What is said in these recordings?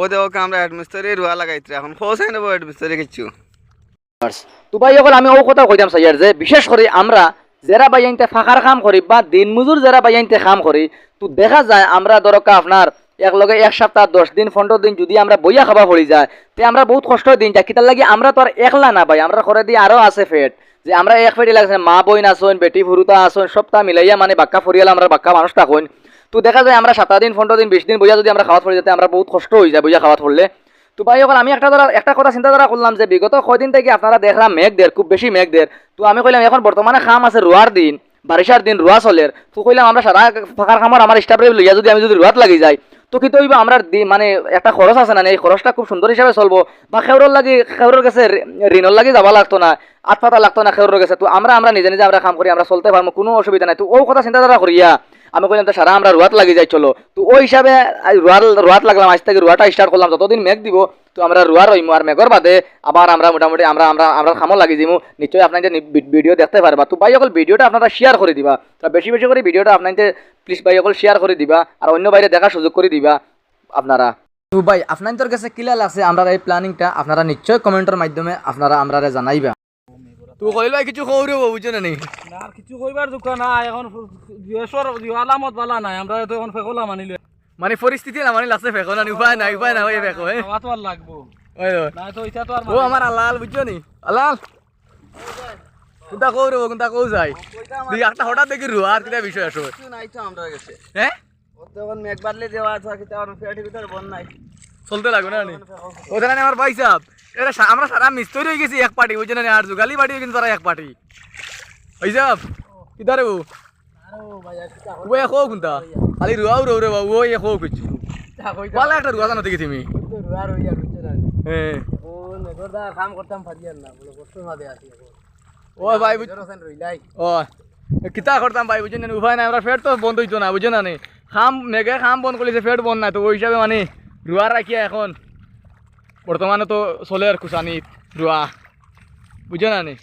ও দেখো আমরা হেড মিস্ত্রি রুয়া লাগাইতে এখন খোঁজাই নেব হেড মিস্ত্রি কিছু। তো ভাই অকল আমি ও কথা কইতাম সাইয়ার যে বিশেষ করে আমরা যারা বাইয়াইতে ফাঁকার কাম করি বা দিন মজুর যারা বাইয়াইতে কাম করি, তো দেখা যায় আমরা দরকা আপনার এক লগে এক সপ্তাহ, দশ দিন, পনেরো দিন যদি আমরা বইয়া খাবা পড়ি যায়, তে আমরা বহুত কষ্ট দিন যা কিতার লাগি আমরা তো আর একলা না ভাই, আমরা করে দিয়ে আরও আছে ফেট, যে আমরা এক ফেটি লাগছে, মা বইন আসুন বেটি ফুরুতা আসুন সপ্তাহ মিলাইয়া মানে বাক্কা ফরিয়াল আমরা বাক্কা মানুষ থাকুন তো দেখা যায় আমরা সাত দিন, পনেরো দিন, বিশ দিন বইয়া যদি আমরা খাওয়া পড়ি যাতে আমরা বহুত কষ্ট হয়ে যায় বইয়া খাওয়া পড়লে তো ভাই এখন আমি একটা একটা কথা চিন্তা ধারা করলাম যে বিগত কয়দিন থেকে আপনারা দেখলাম মেঘ দের, খুব বেশি মেঘ দের। তো আমি কইলাম এখন বর্তমানে খাম আছে রোয়ার দিন বারিশার দিন রোয়া চলের তো কইলাম আমরা সারা ফাঁকার খামার আমার স্টাফরে লইয়া যদি আমি যদি রোয়াত লাগি যাই তো কিন্তু হইবা আমরা মানে একটা খরচ আছে না এই খরচটা খুব সুন্দর হিসাবে চলবো। বা খেউরর লাগি খেউরর ঋ- ঋণর লাগি যাওয়া লাগতো না আট পাতা লাগতো না খেউরর কাছে। তো আমরা আমরা নিজে নিজে আমরা কাম করি আমরা চলতে পারব, কোনো অসুবিধা নাই। তো ও কথা চিন্তা ধারা করিয়া আমি কইলাম, তো সারা আমরা রোয়াত লাগি যাই, চলো। তো ওই হিসাবে রোয়াত লাগলাম, আজ থেকে রোয়াটা স্টার্ট করলাম, যতদিন মেঘ দিব, তো আমরা রোয়ার হইমু। আর মেঘর বাদে আবার আমরা মোটামুটি আমরা আমরা আমরা খামো লাগি দিমু নিশ্চয়ই আপনাদের ভিডিও দেখতে পারবা। তো ভাই, অকল ভিডিওটা আপনারা শেয়ার করে দিবা। বেশি বেশি করে ভিডিওটা আপনাদের প্লিজ ভাই, অকল শেয়ার করে দিবা। আর অন্য বাইরে দেখার সুযোগ করে দিবা আপনারা। তো ভাই, আপনাদের কাছে কিলা লাগছে আমরা এই প্ল্যানিংটা আপনারা নিশ্চয় কমেন্টের মাধ্যমে আপনারা আমরা জানাইবা। তুই কইলো কিছু খবর বুঝছ না নি আর কিছু কইবার দোকান নাই এখন জিওসর আলামত বালা নাই আমরা তো এখন ফেকলা মানিলে মানে পরিস্থিতি না মানে ফেকো না উপায় নাই উপায় না ওই ফেকো তো আর লাগবো ওই ওই। না তো এটা তো আর ও আমার আলাল বুঝছ নি আলাল কোনটা কৌ রে কোনটা কৌ যাই তুই একটা হঠাৎ দেখি রুয়া আর কিটা বিষয় আসো নাই তো আমরা কাছে হ্যাঁ তখন মেঘ বাদলে দেওয়া আছে কিন্তু আমার ফেয়াটি ভিতরে বন নাই চলতে লাগবে না নি ওখানে না আমার ভাই সাহেব এটা আমরা সারা মিস্তরি হয়ে গেছি এক পার্টি না নি? আর যুগালি পার্টি কিন্তু তারা এক পার্টি। ভাই সাহেব কিদারে ও? ও এখো কোনটা খালি রুয়াও রো রে বাবু ওই এখো কিছু পালা একটা রুয়া জানো দেখি তুমি হ্যাঁ। কাম করতাম ফাজিয়ার না বলে কষ্ট না বুঝ ও কিতা করতাম ভাই বুঝছেন না উপায় নাই, আমরা ফেট তো বন্ধ হইতো না বুঝছ না নি। খাম মেঘে খাম বন্ধ করেছে ফেট বন্ধ নাই, তো ওই হিসাবে মানে রুয়া রাখিয়া এখন। বর্তমানে তো চলে আর রুয়া বুঝছ না নি?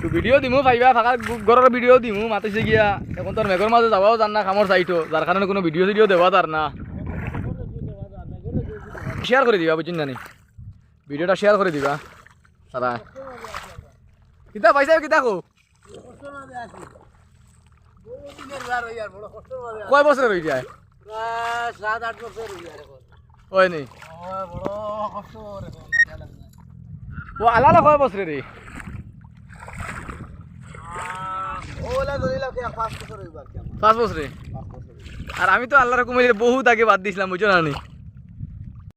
তো ভিডিও দিমু পাইবা ফাঁকা ঘরের ভিডিও দিমু মাতিছে গিয়া। এখন তোর মেঘর মাঝে যাবাও জান না খামর চাইতো যার কারণে কোনো ভিডিও ভিডিও দেওয়া তার না। শেয়ার করে দিবা বুঝছেন না নি? ভিডিওটা শেয়ার করে দিবা। সারা কিতা পাইছা কিতা কো? কয় বছর হয়ে যায়? ওই নি? ও আলাদা কয় বছর রে পাঁচ বছর আর আমি তো আল্লাহর কুমিরে বহুত আগে বাদ দিছিলাম বুঝো নি?